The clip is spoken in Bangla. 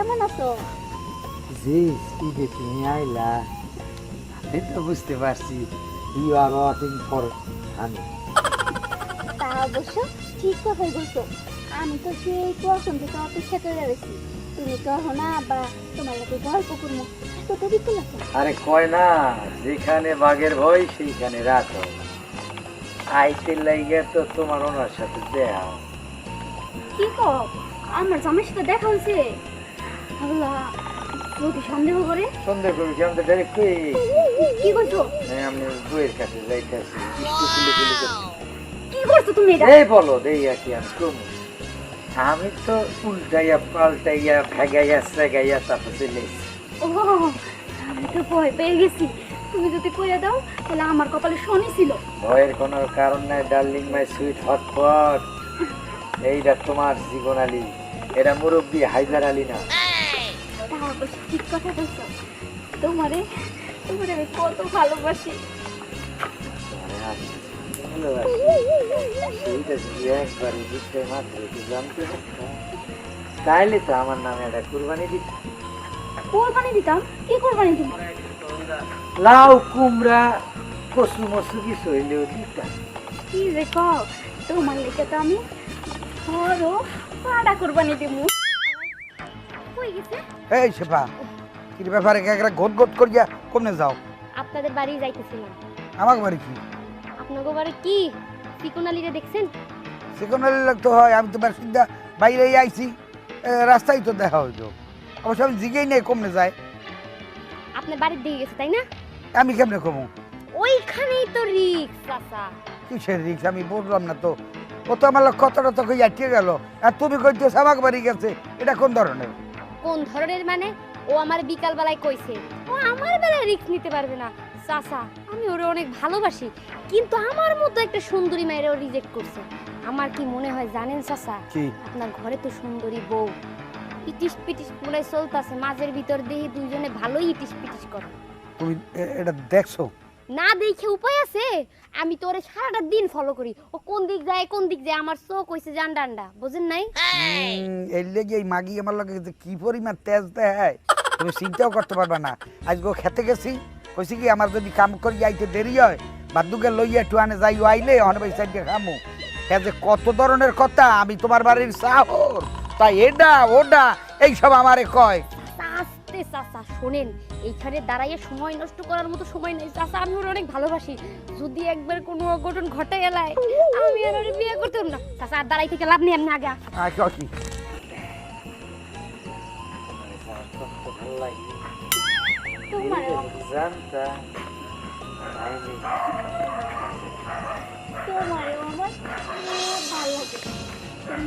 কেমন আছো? জি ঈদে তুমি আইলা। আমি তো বুঝতে পারছি ইউ আর ওয়াটিং ফর আমি। তা অবশ্য ঠিক কথাই বলছো। আমি তো সেই কখন থেকে অপেক্ষা করে রয়েছি তুমি কहो না বা তোমার লোকে গল্প করব তো তো বিপুল আরে কয় না যেখানে বাঘের ভয় সেইখানে রাত হয় আইতে লাইগে তো তোমার ওনার সাথে দেয়া কি কো আমার জামাইর সাথে দেখা হয়েছে। আল্লাহ লোকে সন্দেহ করে? সন্দেহ করি আমি তো ডাইরেক্ট কই? কি করছ? আমি বইয়ের কাছে যাইতেছি কি করছ তুমি এটা? এই বলো দেই আর কি আমি কম। আমি তো উল্টাইয়া পাল্টাইয়া ভেগাইয়া সেগাইয়া তারপর চলে। ও আমি তো ভয় পেয়ে গেছি। তুমি যদি কইয়া দাও তাহলে আমার কপালে শনি ছিল। ভয়ের কোনো কারণ নাই darling my sweet hot pot এইটা তোমার জীবন আলী। এটা মুরব্বী হায়দার আলী না। ঠিক কথা বলছো। তোমারে তোমারে আমি কত ভালোবাসি। তাইলে তো আমার নামে একটা কুরবানি দিত। কোরবানি দিতাম? কি কোরবানি দিতাম লাউ কুমড়া কচু মসু কিছু হইলেও দিতাম। কি রে কও? তোমার লেগে তো আমি বড় পাড়া কোরবানি দেবো কই গেছে এই শেফা কি ব্যাপারে ঘট করিয়া কমনে যাও? আপনাদের বাড়ি যাইতেছিলাম। আমাকে বাড়ি কি? আপনাদের বাড়ি কি? ত্রিকোণালিরে দেখছেন? সেখানে লাগতো হয় আমি তো বাসিন্দা বাইরে আইছি। রাস্তায় তো দেখা হইতো অবশ্য আমি জিগেই নেই কমনে যায়। আপনার বাড়ির দিকে গেছে তাই না? আমি কেমনে কমু? ওইখানেই তো রিক্স চাচা। কিসের রিক্স? আমি বললাম না তো। ও তো আমার কই আটকে গেল। আর তুমি কইতেছ আমাকে বাড়ি গেছে এটা কোন ধরনের? কোন ধরনের মানে? ও আমার বিকাল বেলায় কইছে ও আমার বেলায় রিস্ক নিতে পারবে না। চাচা আমি ওরে অনেক ভালোবাসি কিন্তু আমার মতো একটা সুন্দরী মায়ের ও রিজেক্ট করছে। আমার কি মনে হয় জানেন চাচা? কি? আপনার ঘরে তো সুন্দরী বউ। ইটিস পিটিস পুরাই চলতেছে মাঝের ভিতর দিয়ে দুইজনে ভালোই ইটিস পিটিস করে। তুমি এটা দেখছ? না দেখে উপায় আছে? আমি তো ওরে সারাটা দিন ফলো করি। ও কোন দিক যায় কোন দিক যায় আমার চোখ কইছে জান ডান্ডা বুঝেন নাই? এর লেগে এই মাগি আমার লগে যে কি পরিমাণ তেজ দেয় তুমি চিন্তাও করতে পারবে না। আজকে খেতে গেছি কইছি কি আমার যদি কাম করি আইতে দেরি হয় বাদুকে লইয়া একটু আনে যাই আইলে অনেক সাইডে খামু। হ্যাঁ যে কত ধরনের কথা আমি তোমার বাড়ির সাহর তাই এটা ওটা এইসব আমারে কয়। আস্তে চাচা শোনেন এইখানে দাঁড়াইয়ে সময় নষ্ট করার মতো সময় নেই। চাচা আমি ওর অনেক ভালোবাসি। যদি একবার কোনো অঘটন ঘটে গেলায় আমি আর ওরে বিয়ে করতাম না। চাচা আর দাঁড়াই থেকে লাভ নেই আমি আগে? তোমার